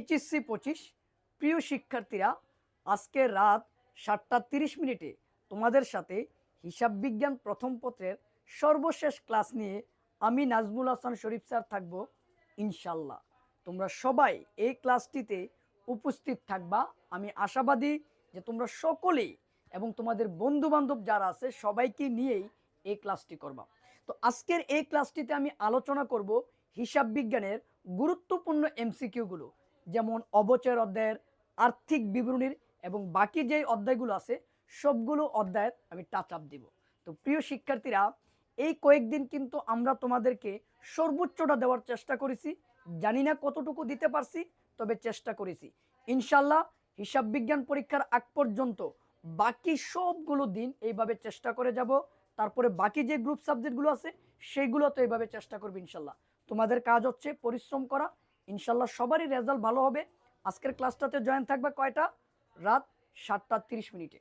HSC পঁচিশ, প্রিয় শিক্ষার্থীরা আজকে রাত সাতটা তিরিশ মিনিটে তোমাদের সাথে হিসাব বিজ্ঞান প্রথম পত্রের সর্বশেষ ক্লাস নিয়ে আমি নাজমুল হাসান শরীফ স্যার থাকব, ইনশাল্লাহ। তোমরা সবাই এই ক্লাসটিতে উপস্থিত থাকবা। আমি আশাবাদী যে তোমরা সকলেই এবং তোমাদের বন্ধু বান্ধব যারা আছে, সবাইকে নিয়েই এই ক্লাসটি করবা। তো আজকের এই ক্লাসটিতে আমি আলোচনা করব হিসাব বিজ্ঞানের গুরুত্বপূর্ণ এমসিকিউগুলো যেমন অবচয়ের অধ্যায়ের আর্থিক বিবরণীর এবং বাকি যেই অধ্যায়গুলো আছে, সবগুলো অধ্যায়ের আমি টাচ আপ দিব। তো প্রিয় শিক্ষার্থীরা, এই কয়েকদিন কিন্তু আমরা তোমাদেরকে সর্বোচ্চটা দেওয়ার চেষ্টা করেছি। জানি না কতটুকু দিতে পারছি, তবে চেষ্টা করেছি। ইনশাল্লাহ হিসাব বিজ্ঞান পরীক্ষার আগ পর্যন্ত বাকি সবগুলো দিন এইভাবে চেষ্টা করে যাব। তারপরে বাকি যে গ্রুপ সাবজেক্টগুলো আছে সেইগুলো তো এইভাবে চেষ্টা করবে ইনশাল্লাহ তোমাদের কাজ হচ্ছে পরিশ্রম করা ইনশাল্লাহ সবারই রেজাল্ট ভালো হবে। আজকের ক্লাসটাতে জয়েন থাকবে কয়টা? রাত সাতটা তিরিশ মিনিটে।